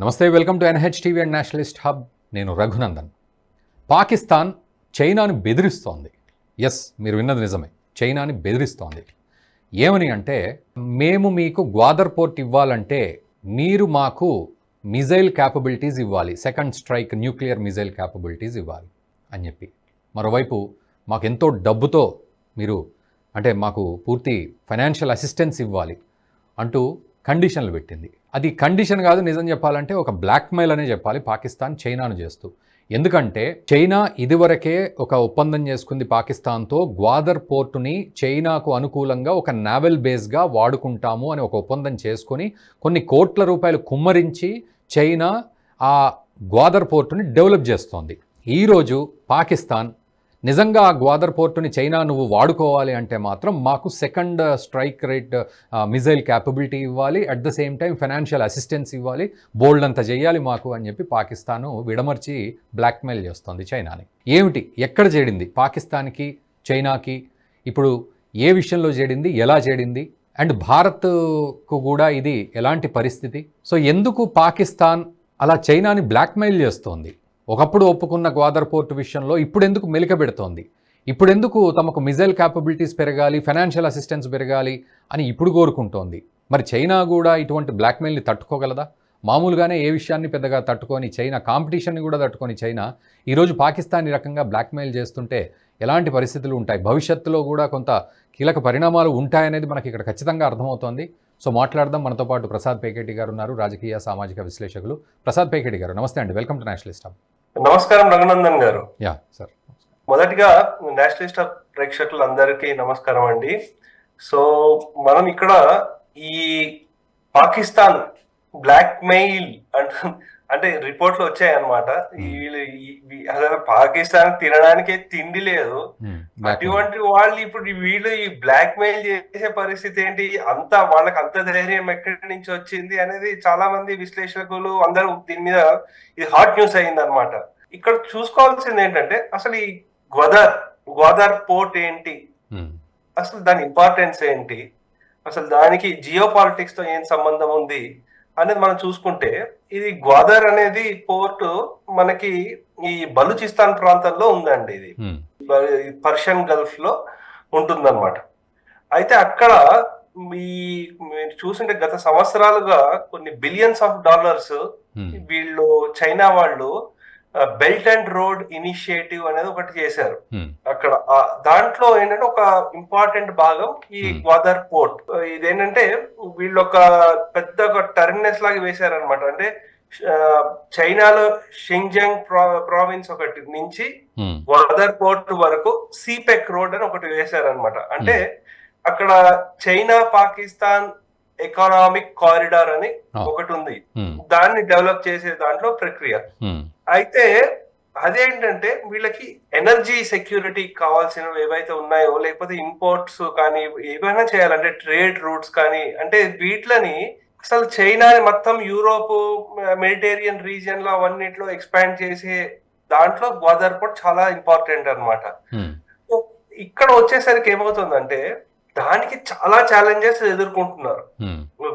నమస్తే welcome to NH TV and nationalist hub. నేను రఘునందన్. పాకిస్తాన్ చైనాని బెదిరిస్తోంది. ఎస్ మీరు విన్నది నిజమే. చైనాని బెదిరిస్తోంది. ఏమని అంటే మేము మీకు గ్వాదర్ పోర్ట్ ఇవ్వాలంటే మీరు మాకు మిజైల్ క్యాపబిలిటీస్ ఇవ్వాలి. Second strike nuclear missile capabilities ఇవ్వాలి అని చెప్పి. మరోవైపు మాకు ఎంతో డబ్బుతో మీరు అంటే మాకు పూర్తి ఫైనాన్షియల్ అసిస్టెన్స్ ఇవ్వాలి అంటూ కండిషన్లు పెట్టింది. అది కండిషన్ కాదు నిజం చెప్పాలంటే ఒక బ్లాక్మెయిల్ అనే చెప్పాలి పాకిస్తాన్ చైనాను చేస్తూ. ఎందుకంటే చైనా ఇదివరకే ఒక ఒప్పందం చేసుకుంది పాకిస్తాన్తో గ్వాదర్ పోర్టుని చైనాకు అనుకూలంగా ఒక నావెల్ బేస్గా వాడుకుంటాము అని ఒక ఒప్పందం చేసుకొని కొన్ని కోట్ల రూపాయలు కుమ్మరించి చైనా ఆ గ్వాదర్ పోర్టుని డెవలప్ చేస్తోంది. ఈరోజు పాకిస్తాన్ నిజంగా ఆ గ్వాదర్ పోర్టుని చైనా నువ్వు వాడుకోవాలి అంటే మాత్రం మాకు second strike rate missile capability ఇవ్వాలి. At the same time financial assistance ఇవ్వాలి. బోల్డ్ అంత చేయాలి మాకు అని చెప్పి పాకిస్తాను విడమర్చి బ్లాక్మెయిల్ చేస్తోంది చైనాని. ఏమిటి? ఎక్కడ చేడింది పాకిస్తాన్కి చైనాకి? ఇప్పుడు ఏ విషయంలో చేడింది ఎలా చేడింది అండ్ భారత్కు కూడా ఇది ఎలాంటి పరిస్థితి? సో ఎందుకు పాకిస్తాన్ అలా చైనాని బ్లాక్మెయిల్ చేస్తోంది? ఒకప్పుడు ఒప్పుకున్న గ్వాదర్ పోర్ట్ విషయంలో ఇప్పుడు ఎందుకు మెలిక పెడుతోంది తమకు మిజైల్ క్యాపబిలిటీస్ పెరగాలి ఫైనాన్షియల్ అసిస్టెన్స్ పెరగాలి అని ఇప్పుడు కోరుకుంటోంది? మరి చైనా కూడా ఇటువంటి బ్లాక్మెయిల్ని తట్టుకోగలదా? మామూలుగానే ఏ విషయాన్ని పెద్దగా తట్టుకొని చైనా కాంపిటీషన్ని కూడా తట్టుకొని చైనా ఈరోజు పాకిస్తాన్ ఈ రకంగా బ్లాక్మెయిల్ చేస్తుంటే ఎలాంటి పరిస్థితులు ఉంటాయి? భవిష్యత్తులో కూడా కొంత కీలక పరిణామాలు ఉంటాయనేది మనకి ఇక్కడ ఖచ్చితంగా అర్థమవుతోంది. సో మాట్లాడదాం. మనతో పాటు ప్రసాద్ పేకేటి గారు ఉన్నారు. రాజకీయ సామాజిక విశ్లేషకులు. ప్రసాద్ పేకేటి గారు నమస్తే అండి. వెల్కమ్ టు నేషనలిస్ట్ నమస్కారం రఘునందన్ గారు. Yeah sir. మొదటిగా నేషనలిస్ట్ ప్రేక్షకులందరికీ నమస్కారం అండి. సో మనం ఇక్కడ ఈ పాకిస్తాన్ బ్లాక్ మెయిల్ అంట అంటే రిపోర్ట్లు వచ్చాయన్నమాట. వీళ్ళు ఈ- ఈ- అసలు పాకిస్తాన్ తినడానికి తిండి లేదు. అటువంటి వాళ్ళు ఇప్పుడు వీళ్ళు ఈ బ్లాక్ మెయిల్ చేసే పరిస్థితి ఏంటి? అంత వాళ్ళకి అంత ధైర్యం ఎక్కడి నుంచి వచ్చింది అనేది చాలా మంది విశ్లేషకులు అందరూ దీని మీద ఇది హాట్ న్యూస్ అయింది అనమాట ఇక్కడ చూసుకోవాల్సింది ఏంటంటే అసలు ఈ గ్వదర్ గ్వాదర్ పోర్ట్ ఏంటి? అసలు దాని ఇంపార్టెన్స్ ఏంటి? అసలు దానికి జియో పాలిటిక్స్తో ఏం సంబంధం ఉంది? అనేది మనం చూసుకుంటే ఇది గ్వాదర్ అనేది పోర్ట్ మనకి ఈ బలూచిస్తాన్ ప్రాంతంలో ఉందండి ఇది. పర్షియన్ గల్ఫ్లో ఉంటుందన్నమాట. అయితే అక్కడ ఈ మీరు చూసింటే గత సంవత్సరాలుగా కొన్ని బిలియన్స్ ఆఫ్ డాలర్స్ వీళ్ళు చైనా వాళ్ళు బెల్ట్ అండ్ రోడ్ ఇనిషియేటివ్ అనేది ఒకటి చేశారు. అక్కడ ఆ దాంట్లో ఏంటంటే ఒక ఇంపార్టెంట్ భాగం ఈ Hmm. గ్వాదర్ పోర్ట్ ఇదేంటంటే వీళ్ళు ఒక పెద్ద ఒక టర్మినస్ లాగా వేశారనమాట అంటే చైనాలో షింగ్జంగ్ ప్రావిన్స్ ఒకటి నుంచి గ్వాదర్ పోర్ట్ వరకు సీపెక్ రోడ్ అని ఒకటి వేశారనమాట అంటే అక్కడ చైనా పాకిస్తాన్ ఎకనామిక్ కారిడార్ అని Oh. ఒకటి ఉంది. దాన్ని డెవలప్ చేసే దాంట్లో ప్రక్రియ. అయితే అదేంటంటే వీళ్ళకి ఎనర్జీ సెక్యూరిటీ కావాల్సినవి ఏవైతే ఉన్నాయో లేకపోతే ఇంపోర్ట్స్ కానీ ఏవైనా చేయాలంటే ట్రేడ్ రూట్స్ కానీ అంటే వీటిని అసలు చైనాని మొత్తం యూరోప్ మెడిటేరియన్ రీజియన్లో అవన్నిట్లో ఎక్స్పాండ్ చేసే దాంట్లో గ్వాదర్ పోర్ట్ చాలా ఇంపార్టెంట్ అన్నమాట. ఇక్కడ వచ్చేసరికి ఏమవుతుందంటే దానికి చాలా ఛాలెంజెస్ ఎదుర్కొంటున్నారు.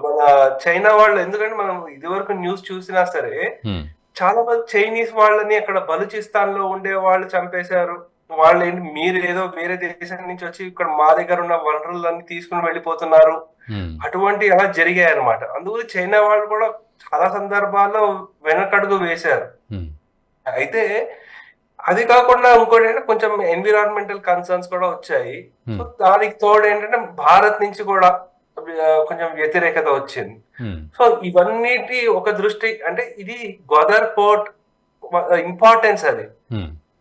మన చైనా వాళ్ళు ఎందుకంటే మనం ఇదివరకు న్యూస్ చూసినా సరే చాలా మంది చైనీస్ వాళ్ళని అక్కడ బలూచిస్తాన్లో ఉండే వాళ్ళు చంపేశారు. వాళ్ళు ఏంటి మీరు ఏదో వేరే దేశం నుంచి వచ్చి ఇక్కడ మా దగ్గర ఉన్న వనరులన్నీ తీసుకుని వెళ్ళిపోతున్నారు. అటువంటి అలా జరిగాయి అనమాట అందుకు చైనా వాళ్ళు కూడా చాలా సందర్భాల్లో వెనకడుగు వేశారు. అయితే అది కాకుండా ఇంకోటి ఏంటంటే కొంచెం ఎన్విరాన్మెంటల్ కన్సర్న్స్ కూడా వచ్చాయి. దానికి తోడు ఏంటంటే భారత్ నుంచి కూడా కొంచెం వ్యతిరేకత వచ్చింది. సో ఇవన్నిటి ఒక దృష్టి అంటే ఇది గోదర్ పోర్ట్ ఇంపార్టెన్స్ అది.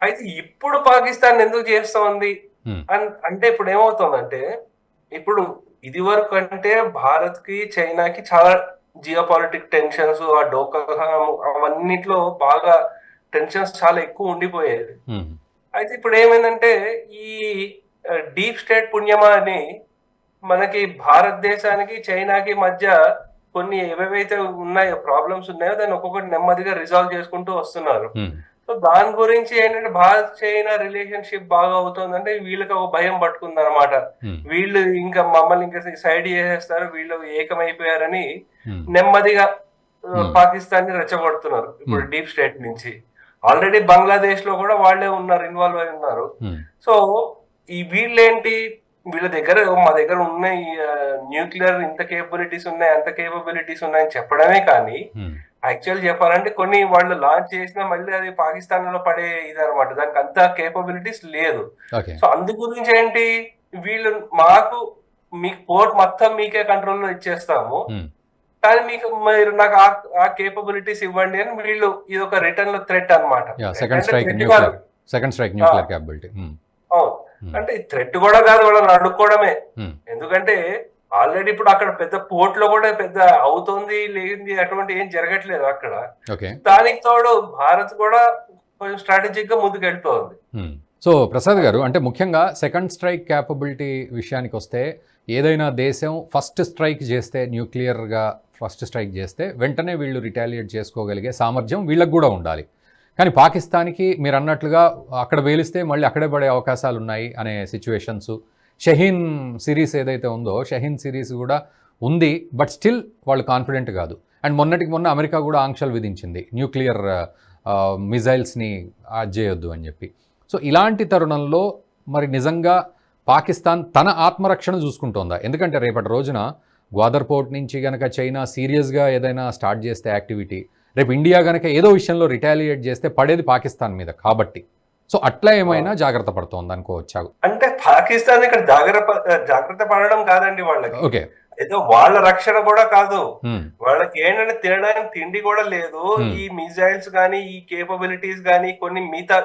అయితే ఇప్పుడు పాకిస్తాన్ ఎందుకు చేస్తా ఉంది? అన్- అంటే ఇప్పుడు ఏమవుతుందంటే ఇప్పుడు ఇది వరకు అంటే భారత్కి చైనాకి చాలా జియో పాలిటిక్ టెన్షన్స్ ఆ డోకా అవన్నిట్లో బాగా టెన్షన్స్ చాలా ఎక్కువ ఉండిపోయేది. అయితే ఇప్పుడు ఏమైందంటే ఈ డీప్ స్టేట్ పుణ్యమా అని మనకి భారతదేశానికి చైనాకి మధ్య కొన్ని ఏవేవైతే ఉన్నాయో ప్రాబ్లమ్స్ ఉన్నాయో దాన్ని ఒక్కొక్కటి నెమ్మదిగా రిజాల్వ్ చేసుకుంటూ వస్తున్నారు. సో దాని గురించి ఏంటంటే భారత్ చైనా రిలేషన్షిప్ బాగా అవుతుందంటే వీళ్ళకి ఒక భయం పట్టుకుంది అనమాట వీళ్ళు ఇంకా మమ్మల్ని ఇంకా సైడ్ చేసేస్తారు వీళ్ళు ఏకమైపోయారని నెమ్మదిగా. పాకిస్తాన్ని రెచ్చగొడుతున్నారు. ఇప్పుడు. డీప్ స్టేట్ నుంచి. ఆల్రెడీ బంగ్లాదేశ్లో కూడా వాళ్ళే ఉన్నారు ఇన్వాల్వ్ అయి ఉన్నారు. సో ఈ వీళ్ళేంటి? వీళ్ళ దగ్గర మా దగ్గర ఉన్నాయి న్యూక్లియర్ ఇంత కేపబిలిటీస్ ఉన్నాయి అంత కేపబిలిటీస్ ఉన్నాయని చెప్పడమే కానీ యాక్చువల్ చెప్పాలంటే కొన్ని వాళ్ళు లాంచ్ చేసినా మళ్ళీ అది పాకిస్తాన్లో పడే ఇది అనమాట దానికి అంత కేపబిలిటీస్ లేదు. సో అందు గురించి ఏంటి? వీళ్ళు మాకు మీకు పోర్ట్ మొత్తం మీకే కంట్రోల్లో ఇచ్చేస్తాము. ఉమ్, కానీ మీకు మీరు నాకు ఆ కేపబిలిటీస్ ఇవ్వండి అని వీళ్ళు ఇది ఒక రిటర్న్లో థ్రెట్ అనమాట second strike. Second strike nuclear capability um, అవును. అంటే థ్రెట్ కూడా కాదు వాళ్ళని అడుక్కోవడమే ఉమ్, ఎందుకంటే ఆల్రెడీ ఇప్పుడు అక్కడ పెద్ద పోర్ట్లో కూడా పెద్ద అవుతుంది లేనిది అటువంటి ఏం జరగట్లేదు అక్కడ. ఓకే. దానికి తోడు భారత్ కూడా కొంచెం స్ట్రాటజిక్గా ముందుకు వెళ్తోంది మ్మ్. సో ప్రసాద్ గారు అంటే ముఖ్యంగా సెకండ్ స్ట్రైక్ క్యాపబిలిటీ విషయానికి వస్తే ఏదైనా దేశం ఫస్ట్ స్ట్రైక్ చేస్తే న్యూక్లియర్గా ఫస్ట్ స్ట్రైక్ చేస్తే వెంటనే వీళ్ళు రిటాలియేట్ చేసుకోగలిగే సామర్థ్యం వీళ్ళకి కూడా ఉండాలి. కానీ పాకిస్తాన్కి మీరు అన్నట్లుగా అక్కడ వేలిస్తే మళ్ళీ అక్కడే పడే అవకాశాలు ఉన్నాయి అనే సిచ్యువేషన్స్ షహీన్ సిరీస్ ఏదైతే ఉందో షహీన్ సిరీస్ కూడా ఉంది బట్ స్టిల్ వాళ్ళు కాన్ఫిడెంట్ కాదు. అండ్ మొన్నటికి మొన్న అమెరికా కూడా ఆంక్షలు విధించింది న్యూక్లియర్ మిజైల్స్ని చేయొద్దు అని చెప్పి. సో ఇలాంటి తరుణంలో మరి నిజంగా పాకిస్తాన్ తన ఆత్మరక్షణ చూసుకుంటోందా? ఎందుకంటే రేపటి రోజున గ్వాదర్ పోర్ట్ నుంచి కనుక చైనా సీరియస్గా ఏదైనా స్టార్ట్ చేస్తే యాక్టివిటీ రేపు ఇండియా గనక ఏదో విషయంలో రిటాలియేట్ చేస్తే పడేది పాకిస్తాన్ మీద కాబట్టి. సో అట్లా ఏమైనా జాగ్రత్త పడుతోంది అనుకోవచ్చా అంటే పాకిస్తాన్ ఇక్కడ జాగ్రత్త జాగ్రత్త పడడం కాదండి వాళ్ళకి. ఓకే. ఏదో వాళ్ళ రక్షణ కూడా కాదు. వాళ్ళకి ఏంటంటే తినడానికి తిండి కూడా లేదు. ఈ మిజైల్స్ కానీ ఈ కేపబిలిటీస్ కానీ కొన్ని మిగతా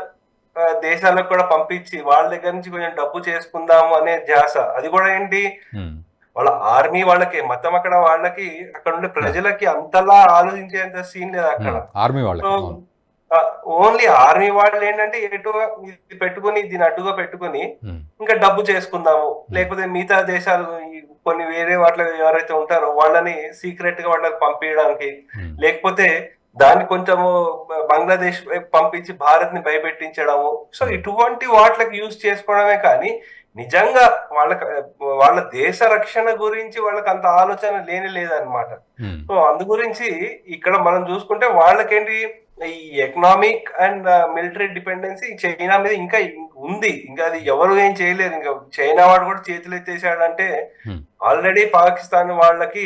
దేశాలకు కూడా పంపించి వాళ్ళ దగ్గర నుంచి కొంచెం డబ్బు చేసుకుందాము అనే ధ్యాస. అది కూడా ఏంటి. వాళ్ళ ఆర్మీ వాళ్ళకి మొత్తం అక్కడ వాళ్ళకి అక్కడ ఉండే ప్రజలకి అంతలా ఆలోచించేంత సీన్ లేదు అక్కడ. ఆర్మీ అవును. ఓన్లీ ఆర్మీ వాళ్ళు ఏంటంటే ఎటుగా ఇది పెట్టుకుని దీని అడ్డుగా పెట్టుకుని. ఇంకా డబ్బు చేసుకుందాము లేకపోతే మిగతా దేశాలు కొన్ని వేరే వాటిలో ఎవరైతే ఉంటారో వాళ్ళని సీక్రెట్గా వాళ్ళకి పంపించడానికి. లేకపోతే దాన్ని కొంచెము బంగ్లాదేశ్ పంపించి భారత్ని భయపెట్టించడము సో ఇటువంటి వాటికి యూజ్ చేసుకోవడమే కానీ నిజంగా వాళ్ళకి వాళ్ళ దేశ రక్షణ గురించి వాళ్ళకి అంత ఆలోచన లేని లేదనమాట. సో అందు గురించి ఇక్కడ మనం చూసుకుంటే వాళ్ళకేంటి ఈ economic and military dependency China మీద ఇంకా ఉంది ఇంకా అది ఎవరు ఏం చేయలేరు ఇంకా చైనా వాడు కూడా చేతులు ఎత్తేసాడంటే. ఆల్రెడీ పాకిస్తాన్ వాళ్ళకి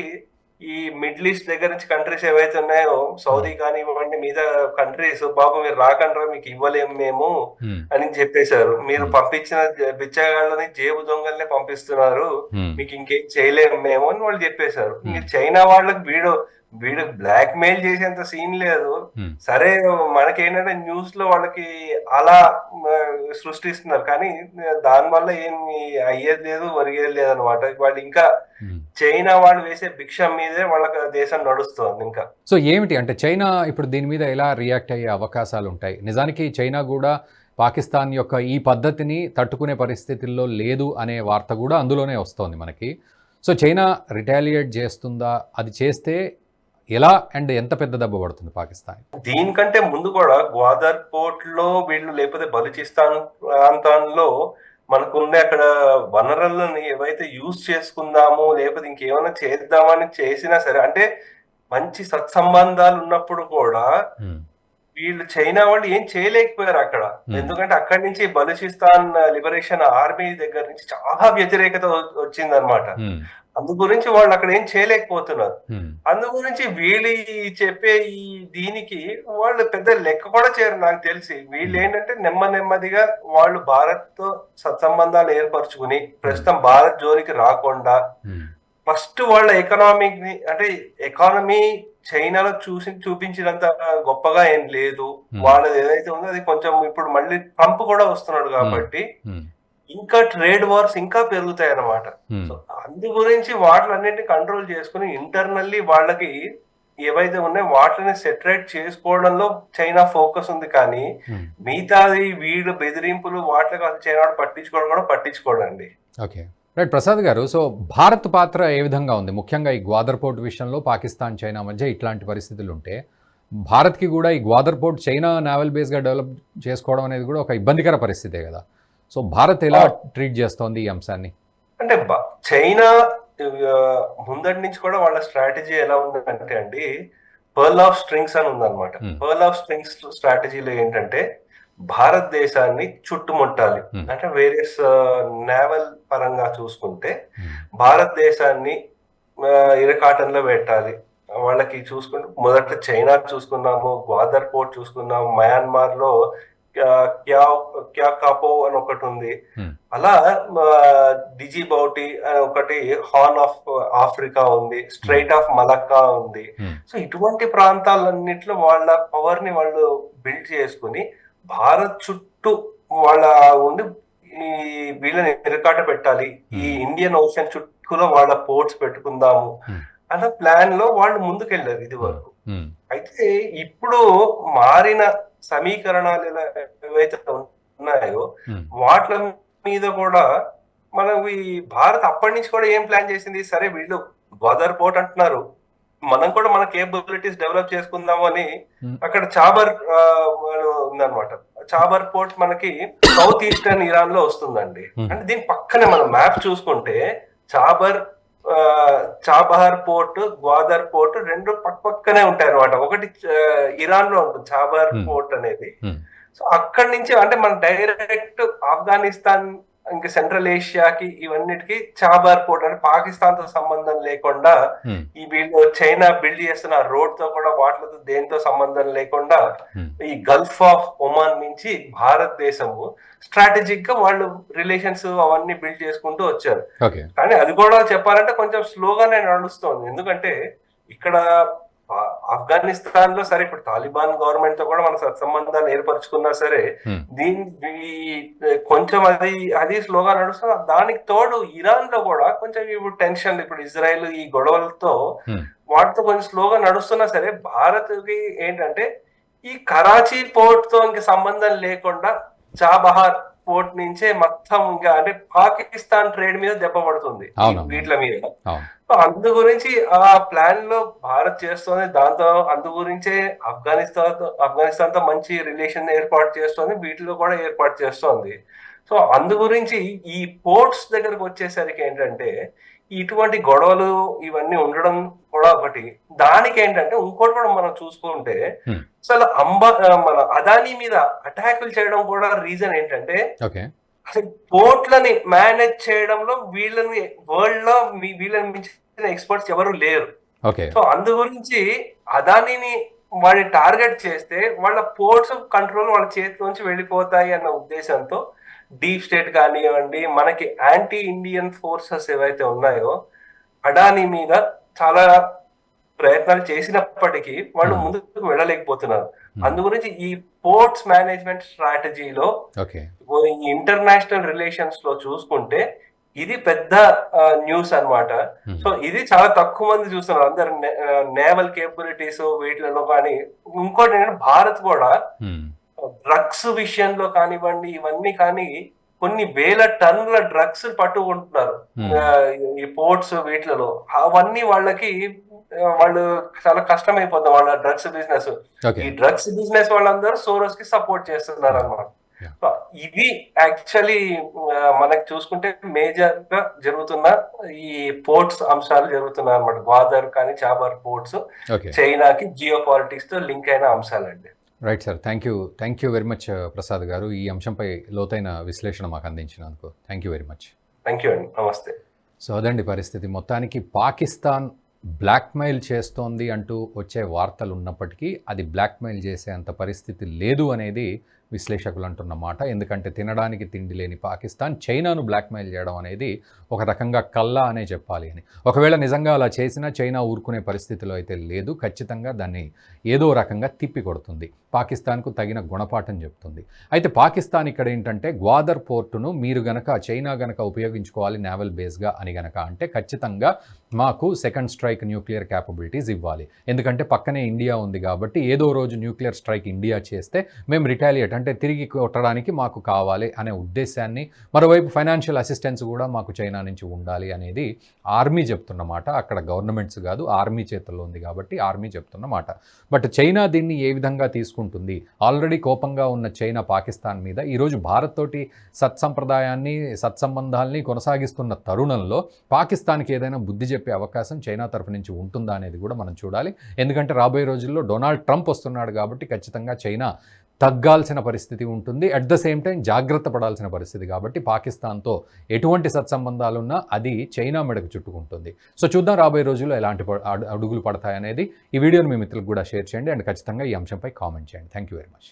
ఈ మిడిల్ ఈస్ట్ దగ్గర నుంచి కంట్రీస్ ఏవైతే ఉన్నాయో సౌదీ కానివ్వండి మీద కంట్రీస్ బాబు మీరు రాకండ్రా మీకు ఇవ్వలేము మేము మ్మ్. అని చెప్పేశారు మీరు Hmm. పంపించిన బిచ్చగాళ్ళని జేబు దొంగల్నే పంపిస్తున్నారు. మీకు ఇంకేం చేయలేము మేము అని వాళ్ళు చెప్పేశారు Hmm. ఇంక చైనా వాళ్ళకి వీడు వీడు బ్లాక్ మెయిల్ చేసేంత సీన్ లేదు. సరే మనకేంటంటే న్యూస్లో వాళ్ళకి అలా సృష్టిస్తున్నారు. కానీ దానివల్ల ఏమి అయ్యేది లేదు ఒరిగేది లేదు అనమాట వాళ్ళు ఇంకా. చైనా వాళ్ళు వేసే భిక్షం మీదే వాళ్ళకి దేశం నడుస్తుంది ఇంకా. సో ఏమిటి? అంటే చైనా ఇప్పుడు దీని మీద ఎలా రియాక్ట్ అయ్యే అవకాశాలు ఉంటాయి? నిజానికి చైనా కూడా పాకిస్తాన్ యొక్క ఈ పద్ధతిని తట్టుకునే పరిస్థితుల్లో లేదు అనే వార్త కూడా అందులోనే వస్తోంది మనకి. సో చైనా రిటాలియేట్ చేస్తుందా? అది చేస్తే ఎలా అండ్ ఎంత పెద్ద దెబ్బ పడుతుంది పాకిస్తాన్ దీనికంటే ముందు కూడా గ్వాదర్ పోర్ట్లో వీళ్ళు లేకపోతే బలూచిస్తాన్ ప్రాంతాల్లో మనకుండే అక్కడ వనరులను ఏవైతే యూజ్ చేసుకుందాము లేకపోతే ఇంకేమైనా చేద్దామని చేసినా సరే అంటే మంచి సత్సంబంధాలు ఉన్నప్పుడు కూడా. వీళ్ళు చైనా వాళ్ళు ఏం చేయలేకపోయారు అక్కడ. ఎందుకంటే అక్కడి నుంచి బలూచిస్తాన్ లిబరేషన్ ఆర్మీ దగ్గర నుంచి చాలా వ్యతిరేకత వచ్చిందనమాట. అందు గురించి వాళ్ళు అక్కడ ఏం చేయలేకపోతున్నారు. అందు గురించి వీళ్ళు చెప్పే ఈ దీనికి వాళ్ళు పెద్ద లెక్క కూడా చేయరు నాకు తెలిసి వీళ్ళు ఏంటంటే నెమ్మ నెమ్మదిగా వాళ్ళు భారత్తో సత్సంబంధాలు ఏర్పరచుకుని ప్రస్తుతం భారత్ జోలికి రాకుండా. ఫస్ట్ వాళ్ళ ఎకనామిక్ని అంటే ఎకానమీ చైనాలో చూసి చూపించినంత గొప్పగా ఏం లేదు. వాళ్ళది ఏదైతే ఉందో అది కొంచెం ఇప్పుడు మళ్ళీ ట్రంప్ కూడా వస్తున్నాడు కాబట్టి. ఇంకా ట్రేడ్ వార్స్ ఇంకా పెరుగుతాయి అన్నమాట. సో అందు గురించి వాటిలన్నింటినీ కంట్రోల్ చేసుకుని ఇంటర్నల్లీ వాళ్ళకి ఏవైతే ఉన్నాయో వాటిని సెటరేట్ చేసుకోవడంలో చైనా ఫోకస్ ఉంది కానీ. మిగతాది వీళ్ళు బెదిరింపులు వాటికి అసలు చైనా వాడు పట్టించుకోవడం కూడా పట్టించుకోడండి. ఓకే. రైట్ ప్రసాద్ గారు సో భారత్ పాత్ర ఏ విధంగా ఉంది? ముఖ్యంగా ఈ గ్వాదర్ పోర్ట్ విషయంలో పాకిస్తాన్ చైనా మధ్య ఇట్లాంటి పరిస్థితులు ఉంటే భారత్కి కూడా ఈ గ్వాదర్ పోర్ట్ చైనా నావల్ బేస్గా డెవలప్ చేసుకోవడం అనేది కూడా ఒక ఇబ్బందికర పరిస్థితే కదా. సో భారత్ ఎలా ట్రీట్ చేస్తోంది ఈ అంశాన్ని? అంటే చైనా ముందటి నుంచి కూడా వాళ్ళ స్ట్రాటజీ ఎలా ఉందంటే అండి పర్ల్ ఆఫ్ స్ట్రింగ్స్ అని ఉందన్నమాట. పర్ల్ ఆఫ్ స్ట్రింగ్స్ స్ట్రాటజీలో ఏంటంటే భారతదేశాన్ని చుట్టుముట్టాలి. అంటే వేరియస్ నేవల్ పరంగా చూసుకుంటే భారతదేశాన్ని ఇరకాటంలో పెట్టాలి. వాళ్ళకి చూసుకుంటే మొదట చైనా చూసుకున్నాము గ్వాదర్ పోర్ట్ చూసుకున్నాము మయన్మార్లో క్యా క్యా కాపో అని ఒకటి ఉంది Hmm. అలా డిజీ బౌటి అని ఒకటి హార్న్ ఆఫ్ ఆఫ్రికా ఉంది స్ట్రైట్ ఆఫ్ మలక్కా ఉంది Hmm. సో ఇటువంటి ప్రాంతాలన్నిట్లో వాళ్ళ పవర్ని వాళ్ళు బిల్డ్ చేసుకుని భారత్ చుట్టూ వాళ్ళ ఉండి ఈ వీళ్ళని ఇరకాట పెట్టాలి ఈ Hmm. ఇండియన్ ఓషన్ చుట్టూలో వాళ్ళ పోర్ట్స్ పెట్టుకుందాము Hmm. అన్న ప్లాన్లో వాళ్ళు ముందుకెళ్ళారు ఇది వరకు అయితే ఇప్పుడు మారిన సమీకరణాలు ఎలా ఏవైతే ఉన్నాయో ఉమ్, వాటి మీద కూడా మనం ఈ భారత్ అప్పటి నుంచి కూడా ఏం ప్లాన్ చేసింది? సరే వీళ్ళు గోదావరి పోర్ట్ అంటున్నారు. మనం కూడా మన కేపబిలిటీస్ డెవలప్ చేసుకుందాము అని Hmm. అక్కడ చాబర్ ఉందన్నమాట. చాబర్ పోర్ట్ మనకి సౌత్ ఈస్టర్న్ ఇరాన్లో వస్తుందండి. Hmm. అంటే దీని పక్కనే మనం మ్యాప్ చూసుకుంటే Chabahar Chabahar port Gwadar port రెండు పక్క పక్కనే ఉంటాయి అనమాట ఒకటి ఇరాన్లో ఉంటుంది Hmm. పోర్ట్ అనేది. సో అక్కడి నుంచి అంటే మన డైరెక్ట్ ఆఫ్ఘనిస్తాన్ ఇంకా సెంట్రల్ ఏషియాకి ఇవన్నిటికి చాబార్ పోర్ట్ అంటే పాకిస్తాన్తో సంబంధం లేకుండా ఈ వీళ్ళు చైనా బిల్డ్ చేస్తున్న రోడ్తో కూడా వాటితో దేంతో సంబంధం లేకుండా ఈ గల్ఫ్ ఆఫ్ ఒమాన్ నుంచి భారతదేశము స్ట్రాటజిక్గా వాళ్ళు రిలేషన్స్ అవన్నీ బిల్డ్ చేసుకుంటూ వచ్చారు. కానీ అది కూడా చెప్పాలంటే కొంచెం స్లోగానే నడుస్తోంది. ఎందుకంటే ఇక్కడ ఆఫ్ఘనిస్తాన్లో సరే ఇప్పుడు తాలిబాన్ గవర్నమెంట్తో కూడా మన సత్సంబంధాలు ఏర్పరచుకున్నా సరే దీని కొంచెం అది అది స్లోగా నడుస్తుంది దానికి తోడు ఇరాన్లో కూడా కొంచెం ఇప్పుడు టెన్షన్ ఇప్పుడు ఇజ్రాయెల్ ఈ గొడవలతో వాటితో కొంచెం స్లోగా నడుస్తున్నా సరే భారత్కి ఏంటంటే ఈ కరాచీ పోర్ట్తో ఇంక సంబంధం లేకుండా చాబహార్ పోర్ట్ నుంచే మొత్తం ఇంకా అంటే పాకిస్తాన్ ట్రేడ్ మీద దెబ్బ పడుతుంది. వీటిల మీద. అందు గురించి ఆ ప్లాన్లో భారత్ చేస్తుంది. దాంతో అందు గురించే ఆఫ్ఘనిస్తాన్ ఆఫ్ఘనిస్తాన్తో మంచి రిలేషన్ ఏర్పాటు చేస్తుంది. వీటిలో కూడా ఏర్పాటు చేస్తోంది. సో అందు గురించి ఈ పోర్ట్స్ దగ్గరకు వచ్చేసరికి ఏంటంటే ఇటువంటి గొడవలు ఇవన్నీ ఉండడం కూడా ఒకటి. దానికి ఏంటంటే ఇంకోటి కూడా మనం చూసుకుంటే. అసలు అంబా మన అదానీ మీద అటాకులు చేయడం కూడా రీజన్ ఏంటంటే అసలు పోర్ట్లని మేనేజ్ చేయడంలో వీళ్ళని వరల్డ్లో వీళ్ళని మించిన ఎక్స్పర్ట్స్ ఎవరు లేరు. సో అందు గురించి అదానిని వాడిని టార్గెట్ చేస్తే వాళ్ళ పోర్ట్స్ కంట్రోల్ వాళ్ళ చేతిలోంచి వెళ్ళిపోతాయి అన్న ఉద్దేశంతో డీప్ స్టేట్ కానివ్వండి మనకి యాంటీ ఇండియన్ ఫోర్సెస్ ఏవైతే ఉన్నాయో అడానీ మీద చాలా ప్రయత్నాలు చేసినప్పటికీ వాళ్ళు. ముందుకు వెళ్ళలేకపోతున్నారు. అందు గురించి ఈ పోర్ట్స్ మేనేజ్మెంట్ స్ట్రాటజీలో ఈ ఇంటర్నేషనల్ రిలేషన్స్లో చూసుకుంటే ఇది పెద్ద న్యూస్ అన్నమాట. ఉమ్, సో ఇది చాలా తక్కువ మంది చూస్తున్నారు. అందరు నేవల్ కేపబిలిటీస్ వీటిలలో కానీ ఇంకోటి ఏంటంటే భారత్ కూడా డ్రగ్స్ విషయంలో కానివ్వండి ఇవన్నీ కానీ కొన్ని వేల టన్నుల డ్రగ్స్ పట్టుకుంటున్నారు. Hmm. ఈ పోర్ట్స్ వీటిలలో. అవన్నీ వాళ్ళకి వాళ్ళు చాలా కష్టమైపోతుంది వాళ్ళ డ్రగ్స్ బిజినెస్. ఈ డ్రగ్స్ బిజినెస్ వాళ్ళందరూ సోరోస్కి సపోర్ట్ చేస్తున్నారు. సో ఇది యాక్చువల్లీ మనకి చూసుకుంటే మేజర్గా జరుగుతున్న ఈ పోర్ట్స్ అంశాలు జరుగుతున్నాయి అన్నమాట గ్వాదర్ కానీ చాబర్ పోర్ట్స్ చైనాకి జియో పాలిటిక్స్తో లింక్ అయిన అంశాలండి. Right sir thank you thank you very much Prasad గారు. ఈ అంశంపై లోతైన విశ్లేషణ మాకు అందించినందుకు thank you very much thank you అండి నమస్తే. సో అదండి పరిస్థితి. మొత్తానికి పాకిస్తాన్ బ్లాక్మెయిల్ చేస్తోంది అంటూ వచ్చే వార్తలు ఉన్నప్పటికీ అది బ్లాక్మెయిల్ చేసే అంత పరిస్థితి లేదు అనేది విశ్లేషకులు అంటున్న మాట ఎందుకంటే తినడానికి తిండి లేని పాకిస్తాన్ చైనాను బ్లాక్మెయిల్ చేయడం అనేది ఒక రకంగా కల్లా అనే చెప్పాలి అని. ఒకవేళ నిజంగా అలా చేసినా చైనా ఊరుకునే పరిస్థితిలో అయితే లేదు. ఖచ్చితంగా దాన్ని ఏదో రకంగా తిప్పి కొడుతుంది పాకిస్తాన్కు తగిన గుణపాఠం చెప్తుంది. అయితే పాకిస్తాన్ ఇక్కడ ఏంటంటే గ్వాదర్ పోర్టును మీరు గనక చైనా గనక ఉపయోగించుకోవాలి నేవల్ బేస్గా అని గనక అంటే ఖచ్చితంగా మాకు సెకండ్ స్ట్రైక్ న్యూక్లియర్ క్యాపబిలిటీస్ ఇవ్వాలి. ఎందుకంటే పక్కనే ఇండియా ఉంది కాబట్టి ఏదో రోజు న్యూక్లియర్ స్ట్రైక్ ఇండియా చేస్తే మేము రిటాలియేట్ అంటే తిరిగి కొట్టడానికి మాకు కావాలి అనే ఉద్దేశాన్ని మరోవైపు ఫైనాన్షియల్ అసిస్టెన్స్ కూడా మాకు చైనా నుంచి ఉండాలి అనేది ఆర్మీ చెప్తున్నమాట. అక్కడ గవర్నమెంట్స్ కాదు ఆర్మీ చేతుల్లో ఉంది కాబట్టి ఆర్మీ చెప్తున్నమాట. బట్ చైనా దీన్ని ఏ విధంగా తీసుకుంటుంది? ఆల్రెడీ కోపంగా ఉన్న చైనా పాకిస్తాన్ మీద ఈరోజు భారత్ తోటి సత్సంప్రదాయాన్ని సత్సంబంధాల్ని కొనసాగిస్తున్న తరుణంలో పాకిస్తాన్కి ఏదైనా బుద్ధి చెప్పే అవకాశం చైనా తరఫు నుంచి ఉంటుందా అనేది కూడా మనం చూడాలి. ఎందుకంటే రాబోయే రోజుల్లో డొనాల్డ్ ట్రంప్ వస్తున్నాడు కాబట్టి ఖచ్చితంగా చైనా తగ్గాల్సిన పరిస్థితి ఉంటుంది. అట్ ద సేమ్ టైం జాగ్రత్త పడాల్సిన పరిస్థితి కాబట్టి పాకిస్తాన్తో ఎటువంటి సత్సంబంధాలున్నా అది చైనా మెడకు చుట్టుకుంటుంది. సో చూద్దాం రాబోయే రోజుల్లో ఎలాంటి అడుగులు పడతాయనేది. ఈ వీడియోని మీ మిత్రులకు కూడా షేర్ చేయండి. అండ్ ఖచ్చితంగా ఈ అంశంపై కామెంట్ చేయండి. Thank you very much